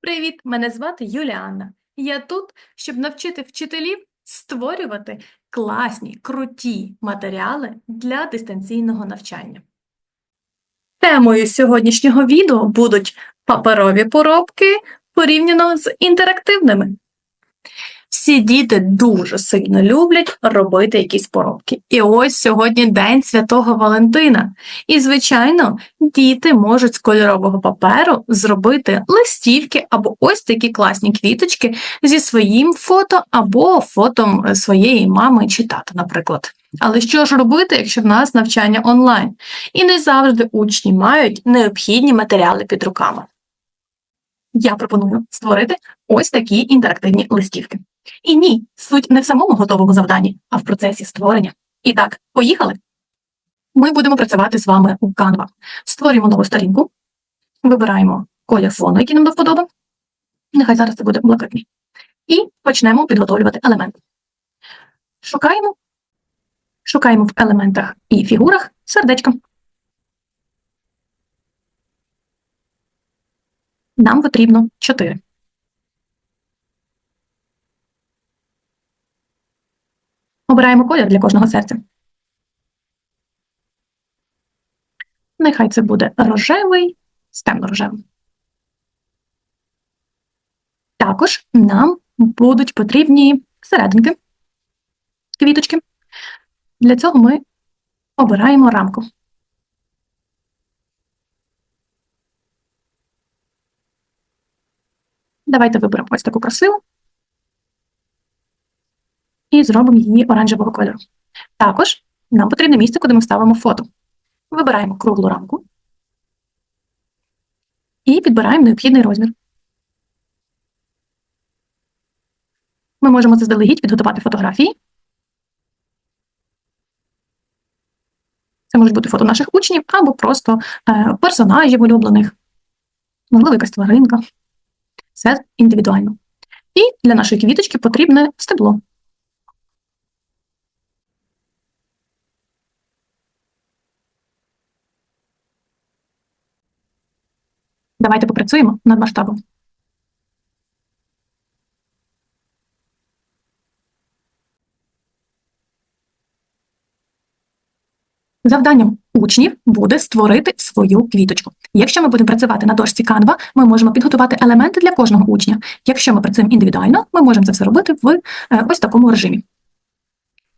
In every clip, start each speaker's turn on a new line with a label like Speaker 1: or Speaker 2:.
Speaker 1: Привіт, мене звати Юліанна. Я тут, щоб навчити вчителів створювати класні, круті матеріали для дистанційного навчання. Темою сьогоднішнього відео будуть паперові поробки порівняно з інтерактивними. Всі діти дуже сильно люблять робити якісь поробки. І ось сьогодні День Святого Валентина. І, звичайно, діти можуть з кольорового паперу зробити листівки або ось такі класні квіточки зі своїм фото або фотом своєї мами чи тата, наприклад. Але що ж робити, якщо в нас навчання онлайн? І не завжди учні мають необхідні матеріали під руками. Я пропоную створити ось такі інтерактивні листівки. І ні, суть не в самому готовому завданні, а в процесі створення. І так, поїхали. Ми будемо працювати з вами у Canva. Створюємо нову сторінку, вибираємо колір фону, який нам до вподоби. Нехай зараз це буде блакитний. І почнемо підготовлювати елементи. Шукаємо, шукаємо в елементах і фігурах сердечко. Нам потрібно 4. Обираємо колір для кожного серця. Нехай це буде рожевий з темно-рожевим. Також нам будуть потрібні серединки, квіточки. Для цього ми обираємо рамку. Давайте виберемо ось таку красиву і зробимо її оранжевого кольору. Також нам потрібне місце, куди ми ставимо фото. Вибираємо круглу рамку і підбираємо необхідний розмір. Ми можемо заздалегідь підготувати фотографії. Це можуть бути фото наших учнів або просто е, персонажів улюблених, можливо, якась тваринка. Все індивідуально. І для нашої квіточки потрібне стебло. Давайте попрацюємо над масштабом. Завданням учнів буде створити свою квіточку. Якщо ми будемо працювати на дошці Canva, ми можемо підготувати елементи для кожного учня. Якщо ми працюємо індивідуально, ми можемо це все робити в е, ось такому режимі.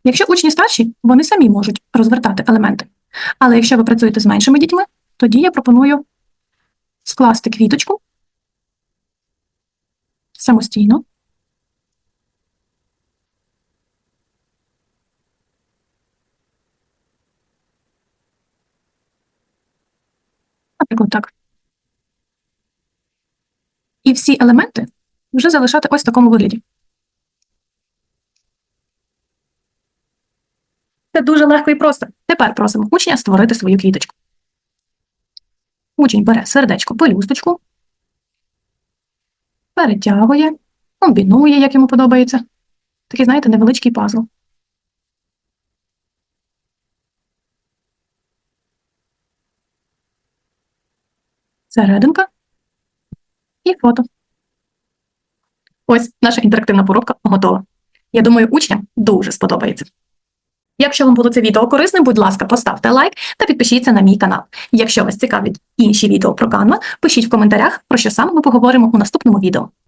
Speaker 1: Якщо учні старші, вони самі можуть розвертати елементи. Але якщо ви працюєте з меншими дітьми, тоді я пропоную скласти квіточку самостійно. Так. І всі елементи вже залишати ось в такому вигляді. Це дуже легко і просто. Тепер просимо учня створити свою квіточку. Учень бере сердечко пелюсточку, перетягує, комбінує, як йому подобається. Такий, знаєте, невеличкий пазл. Серединка і фото. Ось наша інтерактивна поробка готова. Я думаю, учням дуже сподобається. Якщо вам було це відео корисним, будь ласка, поставте лайк та підпишіться на мій канал. Якщо вас цікавлять інші відео про Canva, пишіть в коментарях, про що саме ми поговоримо у наступному відео.